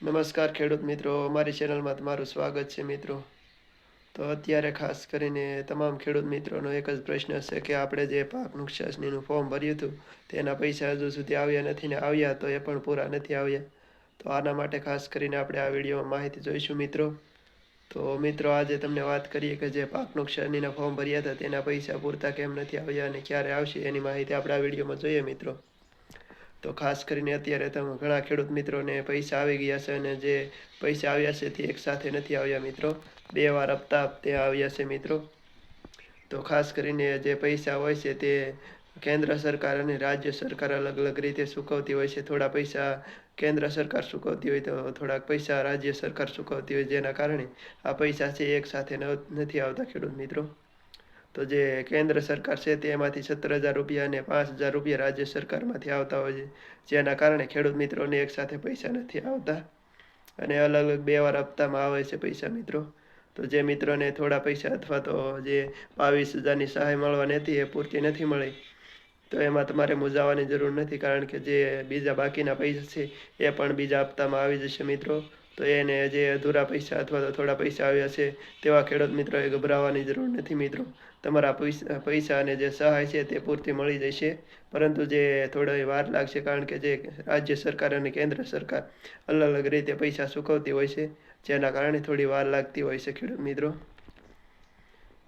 નમસ્કાર ખેડૂત મિત્રો, અમારી ચેનલમાં તમારું સ્વાગત છે મિત્રો. તો અત્યારે ખાસ કરીને તમામ ખેડૂત મિત્રોનો એક જ પ્રશ્ન છે કે આપણે જે પાક નુકસાનીનું ફોર્મ ભર્યું હતું, તેના પૈસા હજુ સુધી આવ્યા નથી ને આવ્યા તો એ પણ પૂરા નથી આવ્યા. તો આના માટે ખાસ કરીને આપણે આ વિડીયોમાં માહિતી જોઈશું મિત્રો. તો મિત્રો, આજે તમને વાત કરીએ કે જે પાક નુકસાનીના ફોર્મ ભર્યા હતા તેના પૈસા પૂરતા કેમ નથી આવ્યા અને ક્યારે આવશે એની માહિતી આપણે આ વિડીયોમાં જોઈએ મિત્રો. તો ખાસ કરીને અત્યારે તમે ઘણા ખેડૂત મિત્રોને પૈસા આવી ગયા છે અને જે પૈસા આવ્યા છે તે એક સાથે નથી આવ્યા મિત્રો. બે વાર હપ્તા હપ્તે આવ્યા છે મિત્રો. તો ખાસ કરીને જે પૈસા હોય છે તે કેન્દ્ર સરકાર અને રાજ્ય સરકાર અલગ અલગ રીતે ચૂકવતી હોય છે. થોડા પૈસા કેન્દ્ર સરકાર ચૂકવતી હોય તો થોડાક પૈસા રાજ્ય સરકાર ચૂકવતી હોય જેના કારણે આ પૈસા છે એક સાથે નથી આવતા ખેડૂત મિત્રો. તો જે કેન્દ્ર સરકાર છે તેમાંથી સત્તર હજાર રૂપિયા અને પાંચ હજાર રૂપિયા રાજ્ય સરકારમાંથી આવતા હોય છે. જેના કારણે ખેડૂત મિત્રોને એક સાથે પૈસા નથી આવતા. અને અલગ અલગ બે વાર હપ્તામાં આવે છે પૈસા મિત્રો. તો જે મિત્રોને થોડા પૈસા અથવા તો જે બાવીસ હજારની સહાય મળવાની હતી એ પૂરતી નથી મળી. તો એમાં તમારે મૂંઝાવાની જરૂર નથી કારણ કે જે બીજા બાકીના પૈસા છે એ પણ બીજા હપ્તામાં આવી જશે મિત્રો. તો એને જે અધૂરા પૈસા અથવા તો થોડા પૈસા આવ્યા છે, તેવા ખેડૂત મિત્રોએ ગભરાવાની જરૂર નથી મિત્રો. તમારા પૈસા પૈસા અને જે સહાય છે તે પૂરતી મળી જશે. પરંતુ જે થોડી વાર લાગશે કારણ કે જે રાજ્ય સરકાર અને કેન્દ્ર સરકાર અલગ અલગ રીતે પૈસા ચૂકવતી હોય છે, જેના કારણે થોડી વાર લાગતી હોય છે ખેડૂત મિત્રો.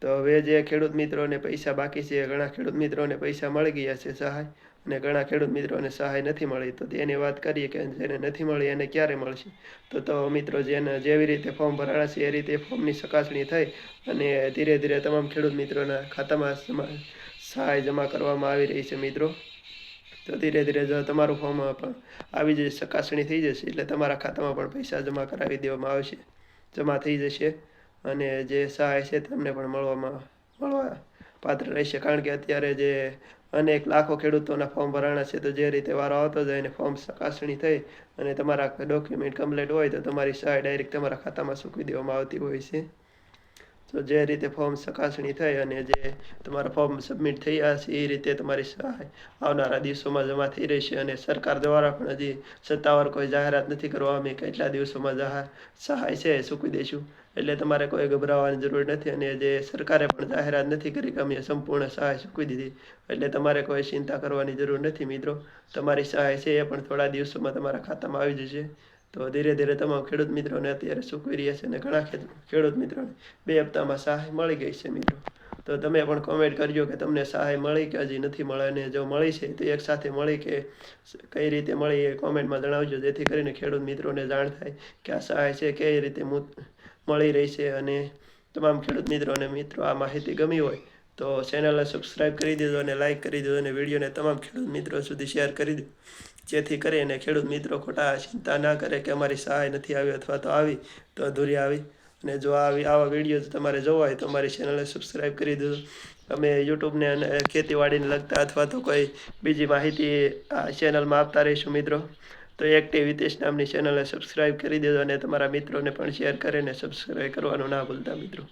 તો હવે જે ખેડૂત મિત્રોને પૈસા બાકી છે, ઘણા ખેડૂત મિત્રોને પૈસા મળી ગયા છે સહાય અને ઘણા ખેડૂત મિત્રોને સહાય નથી મળી. તો તેની વાત કરીએ કે જેને નથી મળી એને ક્યારે મળશે? તો તો મિત્રો જેને જેવી રીતે ફોર્મ ભરાણા છે એ રીતે ફોર્મની ચકાસણી થઈ અને ધીરે ધીરે તમામ ખેડૂત મિત્રોના ખાતામાં સહાય જમા કરવામાં આવી રહી છે મિત્રો. તો ધીરે ધીરે જો તમારું ફોર્મ પણ આવી જશે, ચકાસણી થઈ જશે એટલે તમારા ખાતામાં પણ પૈસા જમા કરાવી દેવામાં આવશે. જમા થઈ જશે. અને જે સહાય છે તેમને પણ મળવામાં, મળવા પાત્ર રહેશે. કારણ કે અત્યારે જે અનેક લાખો ખેડૂતોના ફોર્મ ભરાણા છે, તો જે રીતે વારો આવતો જાય અને ફોર્મ ચકાસણી થઈ અને તમારા ડોક્યુમેન્ટ કમ્પ્લીટ હોય તો તમારી સહાય ડાયરેક્ટ તમારા ખાતામાં ચૂકવી દેવામાં આવતી હોય છે. તો જે રીતે ફોર્મ ચકાસણી થઈ અને જે તમારા ફોર્મ સબમિટ થયા છે, એ રીતે તમારી સહાય આવનારા દિવસોમાં જમા થઈ રહેશે અને સરકાર દ્વારા પણ હજી સત્તાવાર કોઈ જાહેરાત નથી કરવામાં અમે કેટલા દિવસોમાં સહાય છે ચૂકવી દઈશું. એટલે તમારે કોઈ ગભરાવાની જરૂર નથી અને જે સરકારે પણ જાહેરાત નથી કરી કે અમે સંપૂર્ણ સહાય ચૂકવી દીધી. એટલે તમારે કોઈ ચિંતા કરવાની જરૂર નથી મિત્રો. તમારી સહાય છે એ પણ થોડા દિવસોમાં તમારા ખાતામાં આવી જશે. તો ધીરે ધીરે તમામ ખેડૂત મિત્રોને અત્યારે ચૂકવી રહ્યા છે અને ઘણા ખેડ- ખેડૂત મિત્રોને બે હપ્તામાં સહાય મળી ગઈ છે મિત્રો. તો તમે પણ કોમેન્ટ કરજો કે તમને સહાય મળી કે હજી નથી મળે અને જો મળી છે તો એક સાથે મળી કે કઈ રીતે મળી એ કોમેન્ટમાં જણાવજો, જેથી કરીને ખેડૂત મિત્રોને જાણ થાય કે આ સહાય છે, કઈ રીતે મળી રહી છે અને તમામ ખેડૂત મિત્રોને મિત્રો આ માહિતી ગમી હોય તો ચેનલને સબસ્ક્રાઈબ કરી દેજો અને લાઇક કરી દેજો અને વિડીયોને તમામ ખેડૂત મિત્રો સુધી શેર કરી દો. જેથી કરીને ખેડૂત મિત્રો ખોટા ચિંતા ના કરે કે અમારી સહાય નથી આવી અથવા તો આવી, તો અધૂરી આવી. અને જો આવી, આવા વીડિયો તમારે જોવા હોય તો અમારી ચેનલને સબસ્ક્રાઈબ કરી દો અમે યુટ્યુબને અને ખેતીવાડીને લગતા અથવા તો કોઈ બીજી માહિતી આ ચેનલમાં આપતા રહીશું મિત્રો. તો એક્ટિવ હિતેશ નામની ચેનલને સબસ્ક્રાઈબ કરી દેજો અને તમારા મિત્રોને પણ શેર કરીને સબસ્ક્રાઈબ કરવાનું ના ભૂલતા મિત્રો.